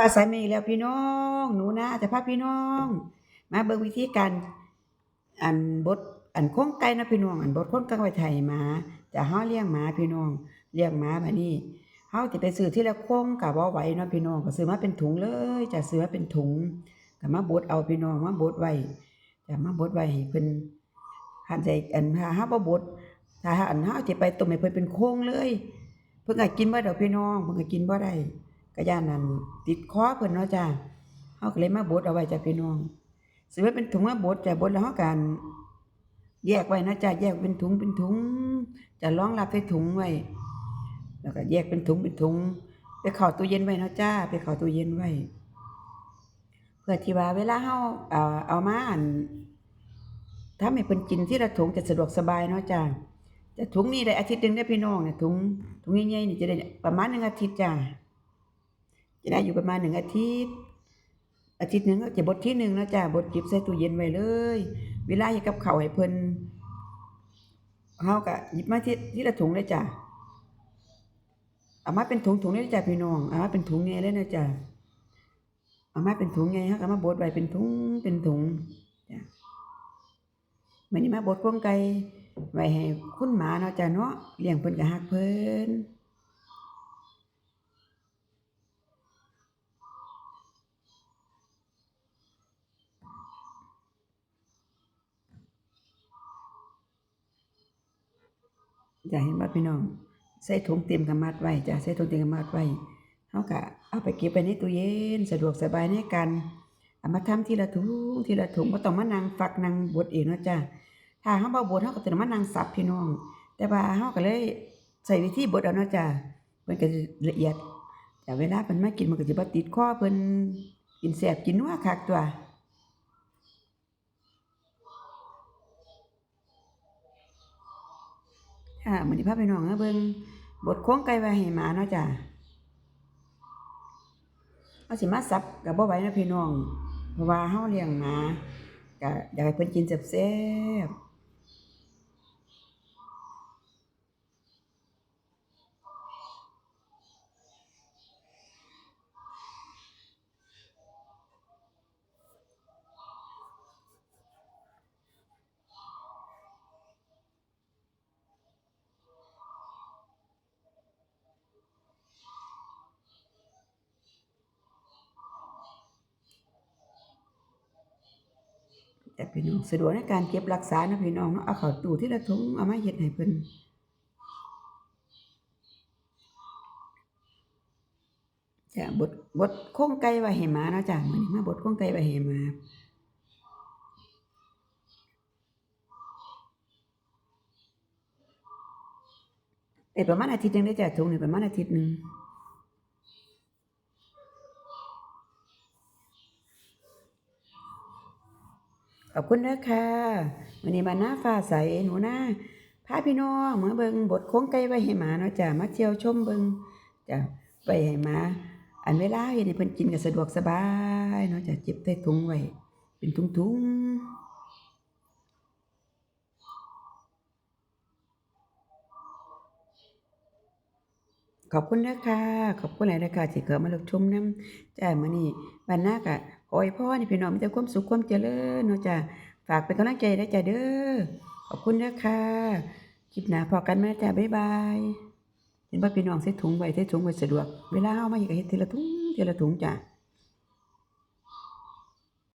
ฟ้าใสมาอีกแล้วพี่น้อง หนูนะจะพาพี่น้อง มาเบิ่งวิธีการอันบดอันโค้งไก่นะพี่น้อง อันบดโค้งไก่ไว้ไถหมาจะเฮาเลี้ยงหมาพี่น้องเลี้ยงหมาบัดนี้เฮาสิไปซื้อที่ละโค้งก็บ่ไหวเนาะพี่น้องก็ซื้อมาเป็นถุงเลยจะซื้อมาเป็นถุงก็มาบดเอาพี่น้องมาบดไว้จะมาบดไว้ให้เพิ่นหันใจอันถ้าเฮาบ่บดถ้าอันเฮาสิไปต้มให้เพิ่นเป็นโค้งเลย เพิ่นก็กินบ่ดอกพี่น้องเพิ่นก็กินบ่ได้ ก็ย่านนั้นติดคอเพิ่นเนาะจ้าเฮาก็เลยมาบดเอาไว้จ้ะพี่น้องสิว่าเป็นถุงมาบดจ้ะบดแล้วเฮากันแยกไว้นะจ้ะแยกเป็นถุงเป็นถุงจะรองรับใส่ถุงไว้ แล้วก็แยกเป็นถุงเป็นถุง ไปเข้าตู้เย็นไว้เนาะจ้า ไปเข้าตู้เย็นไว้ เพื่อที่ว่าเวลาเฮาเอาเอามาอั่นทำให้เพิ่นกินที่ละถุงจะสะดวกสบายเนาะจ้าแต่ถุงนี้ได้อาทิตย์หนึงได้พี่น้องเนี่ยถุงถุงใหญ่ๆนี่จะได้ประมาณหนึ่งอาทิตย์จ้า จะได้อยู่ประมาณหนึ่งอาทิตย์ อาทิตย์หนึ่งก็จะบดที่หนึ่งแล้วจ้ะบดจิบใส่ตู้เย็นไว้เลย เวลาเฮ็ดกับเข้าให้เพิ่นเฮาก็หยิบมาที่ที่ละถุงเลยจ้ะเอามาเป็นถุงๆเลยจ้ะพี่น้องเอามาเป็นถุงใหญ่เลยนะจ้ะเอามาเป็นถุงใหญ่เฮาก็มาบดไว้เป็นถุงเป็นถุงจ้ะมื้อนี้มาบดโครงไก่ไว้ให้คุณหมาเนาะจ้ะเนาะเลี้ยงเพิ่นก็ฮักเพิ่น จะเห็นว่าพี่น้องใส่ถุงเตรียมกำมัดไว้จ้ะใส่ถุงเตรียมกำมัดไว้เฮาก็เอาไปเก็บไว้ในตู้เย็นสะดวกสบายในการเอามาทำทีละถุงทีละถุงบ่ต้องมานั่งฝักนั่งบดเองนะจ้ะถ้าเฮาบ่บดเฮาก็ต้องมานั่งสับพี่น้อง แต่ว่าเฮาก็เลยใช้วิธีบดเอานะจ้ะเพิ่นก็สิละเอียดแต่เวลาเพิ่นมากินมันก็สิบ่ติดคอเพิ่นกินแซ่บกินนัวคักตัว ค่ะมื้อนี้พาไปน้องมาเบิ่งบทโค้งไก่ไว้ให้หมาเนาะจ้ะเอาสิมาซับก็บ่ไหวนะพี่น้อง เพราะว่าเฮาเลี้ยงหมาก็อยากให้เพิ่นกินแซ่บๆ แต่พี่น้องสะดวกในการเก็บรักษานะพี่น้องเนาะเอาเข้าตู้ทีละถุงเอามาเฮ็ดให้เพิ่นจ้ะบดบดโค้งไก่ไว้ให้หมาเนาะจ้ะมื้อนี้มาบดโค้งไก่ไว้ให้หมาได้ประมาณอาทิตย์หนึงได้จ้ะถุงนี่ประมาณอาทิตย์หนึง อบคุณเด้อค่ะวันนี้มาหน้าฟ้าใสหนูหน้าพาพี่น้องเมาเบิงบทโค้งไก่ไว้ให้หมาเนาะจ้ะมาเที่ยวชมเบิงจ้ะไว้ให้หมาอันเวลาเฮ็ดให้เพิ่นกินก็สะดวกสบายเนาะจ้ะเก็บใส่ถุงไว้เป็นถุงๆขอบคุณเด้อค่ะขอบคุณหลายๆค่ะที่เข้ามารับชมนํจ้ะมื้อนี้บ้านนาก็ ขอให้พ่อในพี่น้องมีแต่ความสุขความเจริญเนาะจ้ะฝากเป็นกำลังใจได้จ้ะเด้อขอบคุณนะค่ะคลิปหน้าพอกันไหมจ้ะบ๊ายบายเห็นว่าพี่น้องใส่ถุงไว้ใส่ถุงไว้สะดวก เวลาเอามาอยากเห็นทีละถุงทีละถุงจ้ะ